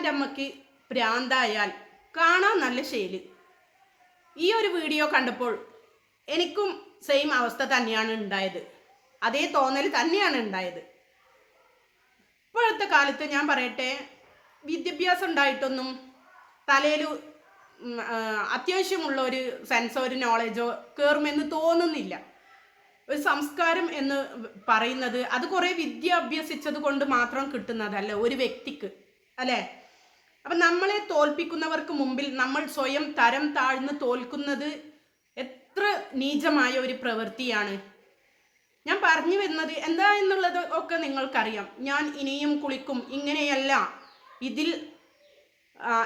ആരാന്റെ അമ്മയ്ക്ക് പ്രാന്തായാൽ കാണാൻ നല്ല ശൈലി. ഈ ഒരു വീഡിയോ കണ്ടപ്പോൾ എനിക്കും സെയിം അവസ്ഥ തന്നെയാണ് ഉണ്ടായത്. അതേ തോന്നൽ തന്നെയാണ് ഉണ്ടായത്. ഇപ്പോഴത്തെ കാലത്ത് ഞാൻ പറയട്ടെ വിദ്യാഭ്യാസം ഉണ്ടായിട്ടൊന്നും തലയിൽ അത്യാവശ്യമുള്ള ഒരു സെൻസോ ഒരു നോളജോ കയറുമെന്ന് തോന്നുന്നില്ല. ഒരു സംസ്കാരം എന്ന് പറയുന്നത് അത് കുറേ വിദ്യ അഭ്യസിച്ചത് കൊണ്ട് മാത്രം കിട്ടുന്നതല്ല ഒരു വ്യക്തിക്ക് അല്ലേ? അപ്പം നമ്മളെ തോൽപ്പിക്കുന്നവർക്ക് മുമ്പിൽ നമ്മൾ സ്വയം തരം താഴ്ന്ന് തോൽക്കുന്നത് എത്ര നീചമായ ഒരു പ്രവൃത്തിയാണ്. ഞാൻ പറഞ്ഞു വരുന്നത് എന്താ എന്നുള്ളത് ഒക്കെ നിങ്ങൾക്കറിയാം. ഞാൻ ഇനിയും കുളിക്കും. ഇങ്ങനെയല്ല. ഇതിൽ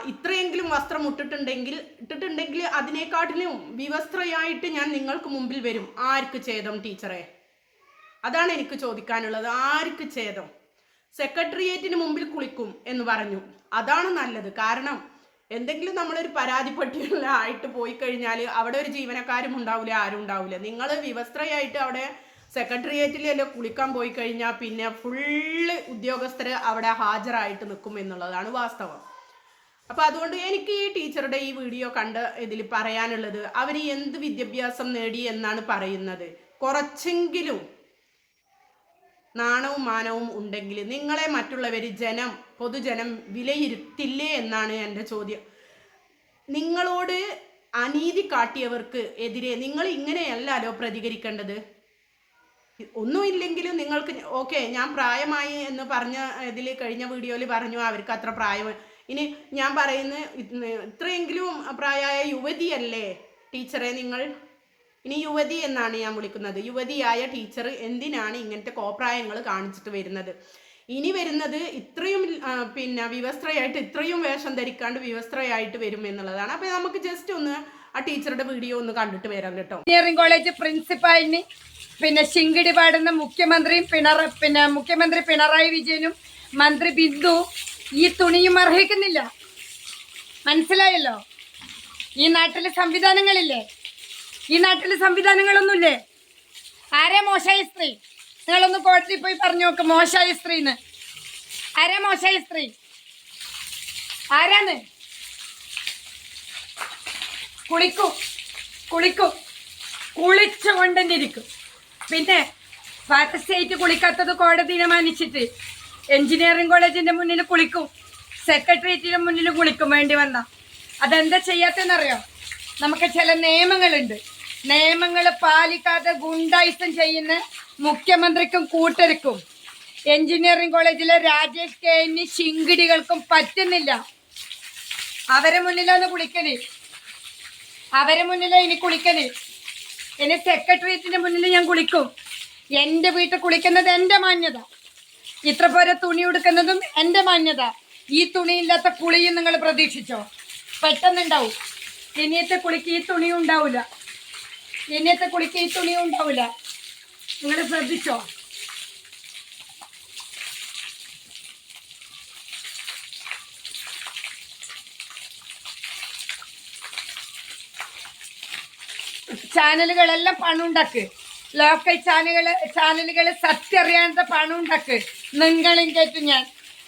ഇത്രയെങ്കിലും വസ്ത്രം ഇട്ടിട്ടുണ്ടെങ്കിൽ ഇട്ടിട്ടുണ്ടെങ്കിൽ അതിനെക്കാട്ടിലും വിവസ്ത്രയായിട്ട് ഞാൻ നിങ്ങൾക്ക് മുമ്പിൽ വരും. ആർക്ക് ഛേദം ടീച്ചറെ? അതാണ് എനിക്ക് ചോദിക്കാനുള്ളത്. ആർക്ക് ഛേദം? സെക്രട്ടേറിയറ്റിന് മുമ്പിൽ കുളിക്കും എന്ന് പറഞ്ഞു. അതാണ് നല്ലത്. കാരണം എന്തെങ്കിലും നമ്മളൊരു പരാതിപ്പെട്ടിയുള്ള ആയിട്ട് പോയി കഴിഞ്ഞാൽ അവിടെ ഒരു ജീവനക്കാരും ഉണ്ടാവില്ല ആരും ഉണ്ടാവില്ല നിങ്ങൾ വിവസ്ത്രയായിട്ട് അവിടെ സെക്രട്ടേറിയറ്റിലല്ലോ കുളിക്കാൻ പോയി കഴിഞ്ഞാൽ പിന്നെ ഫുള്ള് ഉദ്യോഗസ്ഥർ അവിടെ ഹാജരായിട്ട് നിൽക്കും എന്നുള്ളതാണ് വാസ്തവം. അപ്പോൾ അതുകൊണ്ട് എനിക്ക് ഈ ടീച്ചറുടെ ഈ വീഡിയോ കണ്ട് ഇതിൽ പറയാനുള്ളത് അവർ എന്ത് വിദ്യാഭ്യാസം നേടി എന്നാണ് പറയുന്നത്. കുറച്ചെങ്കിലും നാണവും മാനവും ഉണ്ടെങ്കിൽ നിങ്ങളെ മറ്റുള്ളവർ ജനം പൊതുജനം വിലയിരുത്തില്ലേ എന്നാണ് എന്റെ ചോദ്യം. നിങ്ങളോട് അനീതി കാട്ടിയവർക്ക് എതിരെ നിങ്ങൾ ഇങ്ങനെയല്ലല്ലോ പ്രതികരിക്കേണ്ടത്? ഒന്നുമില്ലെങ്കിലും നിങ്ങൾക്ക് ഓക്കെ ഞാൻ പ്രായമായി എന്ന് പറഞ്ഞ ഇതിൽ കഴിഞ്ഞ വീഡിയോയിൽ പറഞ്ഞു അവർക്ക് അത്ര പ്രായം ഇനി ഞാൻ പറയുന്ന ഇത് ഇത്രയെങ്കിലും പ്രായമായ യുവതിയല്ലേ ടീച്ചറെ നിങ്ങൾ? ഇനി യുവതി എന്നാണ് ഞാൻ വിളിക്കുന്നത്. യുവതിയായ ടീച്ചർ എന്തിനാണ് ഇങ്ങനത്തെ കോപ്രായങ്ങൾ കാണിച്ചിട്ട് വരുന്നത്? ഇനി വരുന്നത് ഇത്രയും പിന്നെ വിവസ്ത്രയായിട്ട് ഇത്രയും വേഷം ധരിക്കാണ്ട് വിവസ്ത്രയായിട്ട് വരും എന്നുള്ളതാണ്. അപ്പൊ നമുക്ക് ജസ്റ്റ് ഒന്ന് ആ ടീച്ചറുടെ വീഡിയോ ഒന്ന് കണ്ടിട്ട് വരാം കേട്ടോ. എഞ്ചിനീയറിംഗ് കോളേജ് പ്രിൻസിപ്പാളിന് പിന്നെ ശിങ്കിടി പാടുന്ന മുഖ്യമന്ത്രിയും പിണറ പിന്നെ മുഖ്യമന്ത്രി പിണറായി വിജയനും മന്ത്രി ബിന്ദു ഈ തുണിയും അർഹിക്കുന്നില്ല. മനസ്സിലായല്ലോ? ഈ നാട്ടിലെ സംവിധാനങ്ങളില്ലേ? ഈ നാട്ടിൽ സംവിധാനങ്ങളൊന്നുമില്ലേ? ആരെ മോശമായ സ്ത്രീ? നിങ്ങളൊന്ന് കോടതി പോയി പറഞ്ഞു നോക്ക് മോശമായ സ്ത്രീന്ന്. ആരാ മോശമായ സ്ത്രീ? ആരാന്ന്? കുളിക്കും കുളിക്കും. കുളിച്ചുകൊണ്ട് തന്നെ ഇരിക്കും പിന്നെ പാരസ്റ്റേറ്റ് കുളിക്കാത്തത് കോടതി തീരുമാനിച്ചിട്ട് എഞ്ചിനീയറിംഗ് കോളേജിന്റെ മുന്നിൽ കുളിക്കും സെക്രട്ടേറിയറ്റിന്റെ മുന്നിൽ കുളിക്കും വേണ്ടി വന്ന. അതെന്താ ചെയ്യാത്തെന്നറിയോ നമുക്ക് ചില നിയമങ്ങളുണ്ട്. നിയമങ്ങൾ പാലിക്കാതെ ഗുണ്ടായിസം ചെയ്യുന്ന മുഖ്യമന്ത്രിക്കും കൂട്ടർക്കും എഞ്ചിനീയറിംഗ് കോളേജിലെ രാജേഷ് കെ എന്നി ശിങ്കിടികൾക്കും പറ്റുന്നില്ല. അവരെ മുന്നിലാണ് കുളിക്കൽ. അവരെ മുന്നിലേ ഇനി കുളിക്കൽ. ഇനി സെക്രട്ടേറിയറ്റിന്റെ മുന്നിൽ ഞാൻ കുളിക്കും. എന്റെ വീട്ടിൽ കുളിക്കുന്നത് എന്റെ മാന്യത. ഇത്ര പോരെ തുണി ഉടുക്കുന്നതും എന്റെ മാന്യത. ഈ തുണിയില്ലാത്ത കുളിയും നിങ്ങൾ പ്രതീക്ഷിച്ചോ? പെട്ടെന്നുണ്ടാവും. ഇനിയത്തെ കുളിക്ക് ഈ തുണിയും ഉണ്ടാവില്ല ഇനിയത്തെ കുളിക്ക് ഈ തുണിയും ഉണ്ടാവില്ല. നിങ്ങൾ ശ്രദ്ധിച്ചോ? ചാനലുകളെല്ലാം പണുണ്ടാക്ക്. ലോക്കൽ ചാനലുകൾ ചാനലുകൾ സത്യം അറിയാത്ത പണം നിങ്ങളും കേട്ടു ഞാൻ.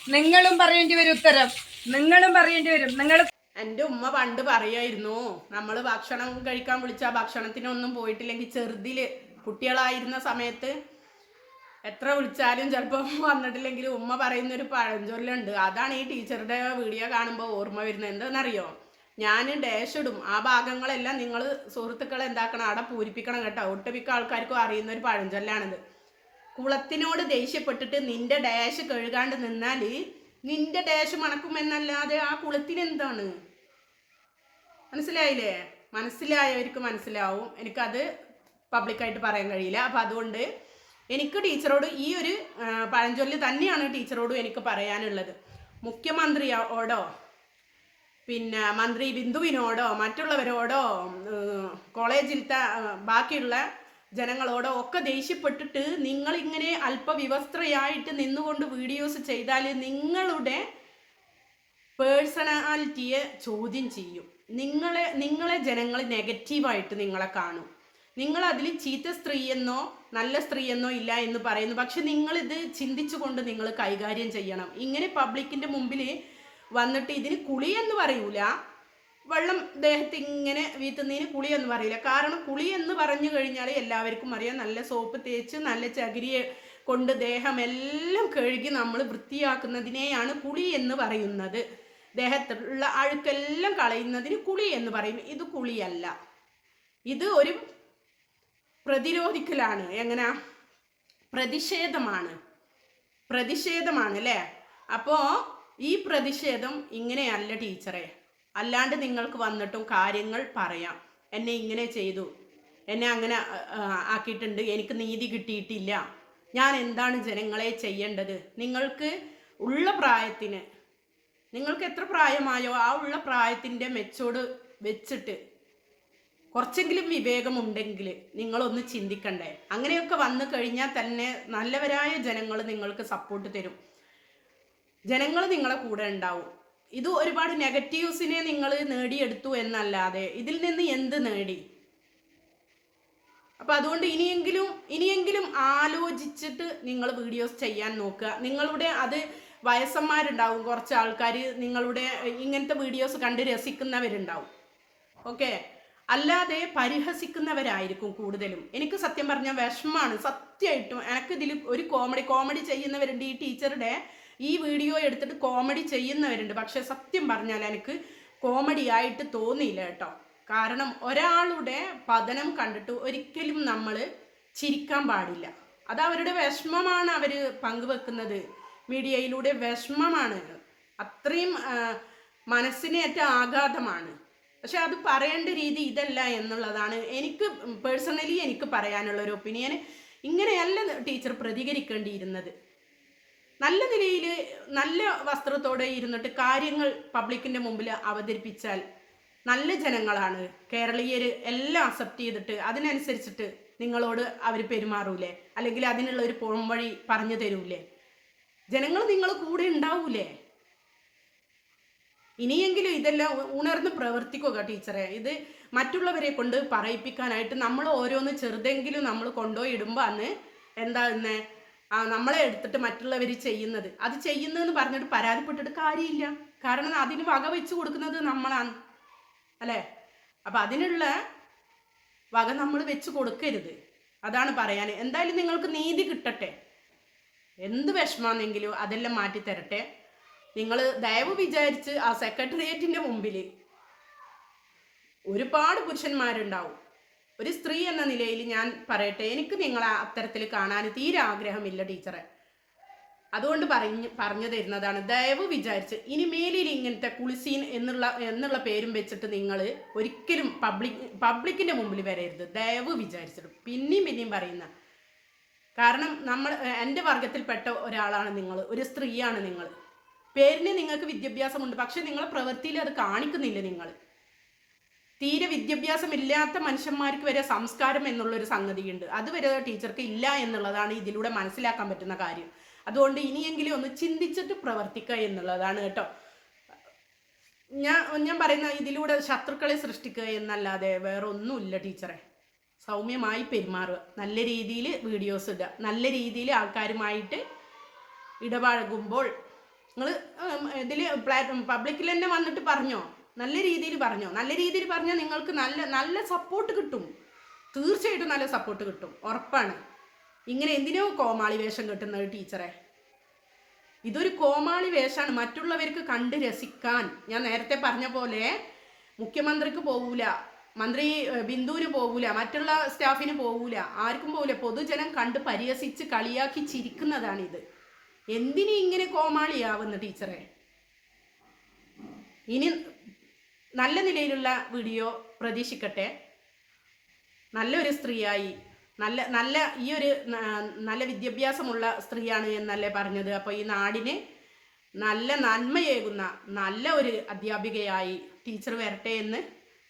നിങ്ങളും പറയേണ്ടി വരും ഉത്തരം. നിങ്ങളും പറയേണ്ടി വരും. നിങ്ങൾ എന്റെ ഉമ്മ പണ്ട് പറയായിരുന്നു നമ്മൾ ഭക്ഷണം കഴിക്കാൻ വിളിച്ചാൽ ഭക്ഷണത്തിനൊന്നും പോയിട്ടില്ലെങ്കിൽ ചെറുതിൽ കുട്ടികളായിരുന്ന സമയത്ത് എത്ര വിളിച്ചാലും ചിലപ്പോൾ വന്നിട്ടില്ലെങ്കിൽ ഉമ്മ പറയുന്ന ഒരു പഴഞ്ചൊല്ലുണ്ട്. അതാണ് ഈ ടീച്ചറുടെ വീഡിയോ കാണുമ്പോൾ ഓർമ്മ വരുന്നത്. എന്താണെന്നറിയോ? ഞാൻ ഡാഷ് ഇടും. ആ ഭാഗങ്ങളെല്ലാം നിങ്ങൾ സുഹൃത്തുക്കൾ എന്താക്കണം? അവിടെ പൂരിപ്പിക്കണം കേട്ടോ. ഒട്ടുമിക്ക ആൾക്കാർക്കും അറിയുന്ന ഒരു പഴഞ്ചൊല്ലാണിത്. കുളത്തിനോട് ദേഷ്യപ്പെട്ടിട്ട് നിന്റെ ഡാഷ് കഴുകാണ്ട് നിന്നാൽ നിന്റെ ഡാഷ് മണക്കുമെന്നല്ലാതെ ആ കുളത്തിന് എന്താണ് മനസ്സിലായില്ലേ? മനസ്സിലായവർക്ക് മനസ്സിലാവും. എനിക്കത് പബ്ലിക്കായിട്ട് പറയാൻ കഴിയില്ല. അപ്പം അതുകൊണ്ട് എനിക്ക് ടീച്ചറോട് ഈ ഒരു പഴഞ്ചൊല്ലി തന്നെയാണ് ടീച്ചറോടും എനിക്ക് പറയാനുള്ളത്. മുഖ്യമന്ത്രിയോടോ പിന്നെ മന്ത്രി ബിന്ദുവിനോടോ മറ്റുള്ളവരോടോ കോളേജിലത്തെ ബാക്കിയുള്ള ജനങ്ങളോടോ ഒക്കെ ദേഷ്യപ്പെട്ടിട്ട് നിങ്ങളിങ്ങനെ അല്പവിവസ്ത്രയായിട്ട് നിന്നുകൊണ്ട് വീഡിയോസ് ചെയ്താൽ നിങ്ങളുടെ പേഴ്സണാലിറ്റിയെ ചോദ്യം ചെയ്യും. നിങ്ങളെ നിങ്ങളെ ജനങ്ങൾ നെഗറ്റീവായിട്ട് നിങ്ങളെ കാണും. നിങ്ങൾ അതിൽ ചീത്ത സ്ത്രീയെന്നോ നല്ല സ്ത്രീയെന്നോ ഇല്ല എന്ന് പറയുന്നു. പക്ഷെ നിങ്ങളിത് ചിന്തിച്ചുകൊണ്ട് നിങ്ങൾ കൈകാര്യം ചെയ്യണം. ഇങ്ങനെ പബ്ലിക്കിന്റെ മുമ്പിൽ വന്നിട്ട് ഇതിന് കുളി എന്ന് പറയൂല. വെള്ളം ദേഹത്ത് ഇങ്ങനെ വീത്തുന്നതിന് കുളി എന്ന് പറയില്ല കാരണം കുളി എന്ന് പറഞ്ഞു കഴിഞ്ഞാൽ എല്ലാവർക്കും അറിയാം. നല്ല സോപ്പ് തേച്ച് നല്ല ചകിരിയെ കൊണ്ട് ദേഹമെല്ലാം കഴുകി നമ്മൾ വൃത്തിയാക്കുന്നതിനെയാണ് കുളി എന്ന് പറയുന്നത്. ദേഹത്തുള്ള അഴുക്കെല്ലാം കളയുന്നതിന് കുളി എന്ന് പറയും. ഇത് കുളിയല്ല. ഇത് ഒരു പ്രതിരോധിക്കലാണ്. എങ്ങനെ? പ്രതിഷേധമാണ്. പ്രതിഷേധമാണ് അല്ലേ? അപ്പോൾ ഈ പ്രതിഷേധം ഇങ്ങനെയല്ല ടീച്ചറെ. അല്ലാണ്ട് നിങ്ങൾക്ക് വന്നിട്ടും കാര്യങ്ങൾ പറയാം. എന്നെ ഇങ്ങനെ ചെയ്തു. എന്നെ അങ്ങനെ ആക്കിയിട്ടുണ്ട്. എനിക്ക് നീതി കിട്ടിയിട്ടില്ല. ഞാൻ എന്താണ് ജനങ്ങളെ ചെയ്യേണ്ടത്? നിങ്ങൾക്ക് ഉള്ള പ്രായത്തിന് നിങ്ങൾക്ക് എത്ര പ്രായമായോ ആ ഉള്ള പ്രായത്തിന്റെ മെച്ചോട് വെച്ചിട്ട് കുറച്ചെങ്കിലും വിവേകമുണ്ടെങ്കിൽ നിങ്ങളൊന്ന് ചിന്തിക്കണ്ടേ. അങ്ങനെയൊക്കെ വന്നു കഴിഞ്ഞാൽ തന്നെ നല്ലവരായ ജനങ്ങൾ നിങ്ങൾക്ക് സപ്പോർട്ട് തരും. ജനങ്ങൾ നിങ്ങളെ കൂടെ ഉണ്ടാവും. ഇത് ഒരുപാട് നെഗറ്റീവ്സിനെ നിങ്ങൾ നേടിയെടുത്തു എന്നല്ലാതെ ഇതിൽ നിന്ന് എന്ത് നേടി? അപ്പൊ അതുകൊണ്ട് ഇനിയെങ്കിലും ഇനിയെങ്കിലും ആലോചിച്ചിട്ട് നിങ്ങൾ വീഡിയോസ് ചെയ്യാൻ നോക്കുക. നിങ്ങളുടെ അത് വയസ്സന്മാരുണ്ടാവും കുറച്ച് ആൾക്കാർ നിങ്ങളുടെ ഇങ്ങനത്തെ വീഡിയോസ് കണ്ട് രസിക്കുന്നവരുണ്ടാവും. ഓക്കെ അല്ലാതെ പരിഹസിക്കുന്നവരായിരിക്കും കൂടുതലും. എനിക്ക് സത്യം പറഞ്ഞാൽ വിഷമാണ്. സത്യമായിട്ടും എനിക്ക് ഇതിൽ ഒരു കോമഡി കോമഡി ചെയ്യുന്നവരുണ്ട് ഈ ടീച്ചറുടെ. ഈ വീഡിയോ എടുത്തിട്ട് കോമഡി ചെയ്യുന്നവരുണ്ട്. പക്ഷെ സത്യം പറഞ്ഞാൽ എനിക്ക് കോമഡി ആയിട്ട് തോന്നിയില്ല കേട്ടോ. കാരണം ഒരാളുടെ പതനം കണ്ടിട്ട് ഒരിക്കലും നമ്മൾ ചിരിക്കാൻ പാടില്ല. അത് അവരുടെ വിഷമമാണ് അവർ പങ്കുവെക്കുന്നത്. മീഡിയയിലൂടെ വിഷമമാണ്. അത്രയും മനസ്സിനെ മനസ്സിനേറ്റ ആഘാതമാണ്. പക്ഷെ അത് പറയേണ്ട രീതി ഇതല്ല എന്നുള്ളതാണ് എനിക്ക് പേഴ്സണലി എനിക്ക് പറയാനുള്ള ഒരു ഒപ്പീനിയൻ ഇങ്ങനെയല്ല ടീച്ചർ പ്രതികരിക്കേണ്ടിയിരുന്നത്. നല്ല നിലയിൽ നല്ല വസ്ത്രത്തോടെ ഇരുന്നിട്ട് കാര്യങ്ങൾ പബ്ലിക്കിന്റെ മുമ്പിൽ അവതരിപ്പിച്ചാൽ നല്ല ജനങ്ങളാണ്. കേരളീയർ എല്ലാം അക്സെപ്റ്റ് ചെയ്തിട്ട് അതിനനുസരിച്ചിട്ട് നിങ്ങളോട് അവർ പെരുമാറൂലേ? അല്ലെങ്കിൽ അതിനുള്ള ഒരു പോംവഴി പറഞ്ഞു തരൂലേ? ജനങ്ങൾ നിങ്ങൾ കൂടെ ഉണ്ടാവൂലേ? ഇനിയെങ്കിലും ഇതെല്ലാം ഉണർന്ന് പ്രവർത്തിക്കുക ടീച്ചറെ. ഇത് മറ്റുള്ളവരെ കൊണ്ട് പറയിപ്പിക്കാനായിട്ട് നമ്മൾ ഓരോന്ന് ചെറുതെങ്കിലും നമ്മൾ കൊണ്ടുപോയി ഇടുമ്പോൾ അന്ന് എന്താ ഇന്ന് ആ നമ്മളെ എടുത്തിട്ട് മറ്റുള്ളവർ ചെയ്യുന്നത്. അത് ചെയ്യുന്നതെന്ന് പറഞ്ഞിട്ട് പരാതിപ്പെട്ടിട്ട് കാര്യമില്ല. കാരണം അതിന് വക വെച്ച് കൊടുക്കുന്നത് നമ്മളാണ്. അല്ലേ? അപ്പം അതിനുള്ള വക നമ്മൾ വെച്ച് കൊടുക്കരുത്. അതാണ് പറയാൻ എന്തായാലും നിങ്ങൾക്ക് നീതി കിട്ടട്ടെ. എന്ത് വിഷമാണെങ്കിലും അതെല്ലാം മാറ്റി തരട്ടെ. നിങ്ങൾ ദയവ് വിചാരിച്ച് ആ സെക്രട്ടേറിയറ്റിന്റെ മുമ്പിൽ ഒരുപാട് പുരുഷന്മാരുണ്ടാവും. ഒരു സ്ത്രീ എന്ന നിലയിൽ ഞാൻ പറയട്ടെ എനിക്ക് നിങ്ങളെ അത്തരത്തിൽ കാണാൻ തീരെ ആഗ്രഹമില്ല ടീച്ചറെ. അതുകൊണ്ട് പറഞ്ഞ് പറഞ്ഞു തരുന്നതാണ്. ദയവ് വിചാരിച്ച് ഇനി മേലിൽ ഇങ്ങനത്തെ കുളിസീൻ എന്നുള്ള എന്നുള്ള പേരും വെച്ചിട്ട് നിങ്ങൾ ഒരിക്കലും പബ്ലിക് പബ്ലിക്കിന്റെ മുമ്പിൽ വരരുത്. ദയവ് വിചാരിച്ചിട്ട്. പിന്നെയും പിന്നെയും പറയുന്ന കാരണം നമ്മൾ എന്റെ വർഗത്തിൽപ്പെട്ട ഒരാളാണ് നിങ്ങൾ ഒരു സ്ത്രീയാണ് നിങ്ങൾ. പേരിന് നിങ്ങൾക്ക് വിദ്യാഭ്യാസമുണ്ട് പക്ഷെ നിങ്ങൾ പ്രവൃത്തിയിൽ അത് കാണിക്കുന്നില്ല നിങ്ങൾ. തീരെ വിദ്യാഭ്യാസം ഇല്ലാത്ത മനുഷ്യന്മാർക്ക് വരെ സംസ്കാരം എന്നുള്ളൊരു സംഗതിയുണ്ട്. അതുവരെ ടീച്ചർക്ക് ഇല്ല എന്നുള്ളതാണ് ഇതിലൂടെ മനസ്സിലാക്കാൻ പറ്റുന്ന കാര്യം. അതുകൊണ്ട് ഇനിയെങ്കിലും ഒന്ന് ചിന്തിച്ചിട്ട് പ്രവർത്തിക്കുക എന്നുള്ളതാണ് കേട്ടോ. ഞാൻ ഞാൻ പറയുന്ന ഇതിലൂടെ ശത്രുക്കളെ സൃഷ്ടിക്കുക എന്നല്ലാതെ വേറെ ഒന്നുമില്ല ടീച്ചറെ. സൗമ്യമായി പെരുമാറുക. നല്ല രീതിയിൽ വീഡിയോസ് ഇടുക. നല്ല രീതിയിൽ ആൾക്കാരുമായിട്ട് ഇടപഴകുമ്പോൾ നിങ്ങൾ ഇതിൽ പബ്ലിക്കിൽ തന്നെ വന്നിട്ട് പറഞ്ഞോ? നല്ല രീതിയിൽ പറഞ്ഞോ? നല്ല രീതിയിൽ പറഞ്ഞാൽ നിങ്ങൾക്ക് നല്ല നല്ല സപ്പോർട്ട് കിട്ടും. തീർച്ചയായിട്ടും നല്ല സപ്പോർട്ട് കിട്ടും. ഉറപ്പാണ്. ഇങ്ങനെ എന്തിനോ കോമാളി വേഷം കെട്ടുന്നത് ടീച്ചറെ. ഇതൊരു കോമാളി വേഷമാണ് മറ്റുള്ളവർക്ക് കണ്ട് രസിക്കാൻ. ഞാൻ നേരത്തെ പറഞ്ഞ പോലെ മുഖ്യമന്ത്രിക്ക് പോകൂല മന്ത്രി ബിന്ദുവിന് പോകൂല മറ്റുള്ള സ്റ്റാഫിന് പോകൂല. ആർക്കും പോകൂല. പൊതുജനം കണ്ട് പരിഹസിച്ച് കളിയാക്കി ചിരിക്കുന്നതാണിത്. എന്തിനു ഇങ്ങനെ കോമാളിയാവുന്ന ടീച്ചറെ? ഇനി നല്ല നിലയിലുള്ള വീഡിയോ പ്രതീക്ഷിക്കട്ടെ. നല്ലൊരു സ്ത്രീയായി നല്ല നല്ല ഈ ഒരു നല്ല വിദ്യാഭ്യാസമുള്ള സ്ത്രീയാണ് എന്നല്ലേ പറഞ്ഞത്. അപ്പോൾ ഈ നാടിന് നല്ല നന്മയേകുന്ന നല്ല ഒരു അധ്യാപികയായി ടീച്ചർ വരട്ടെ എന്ന്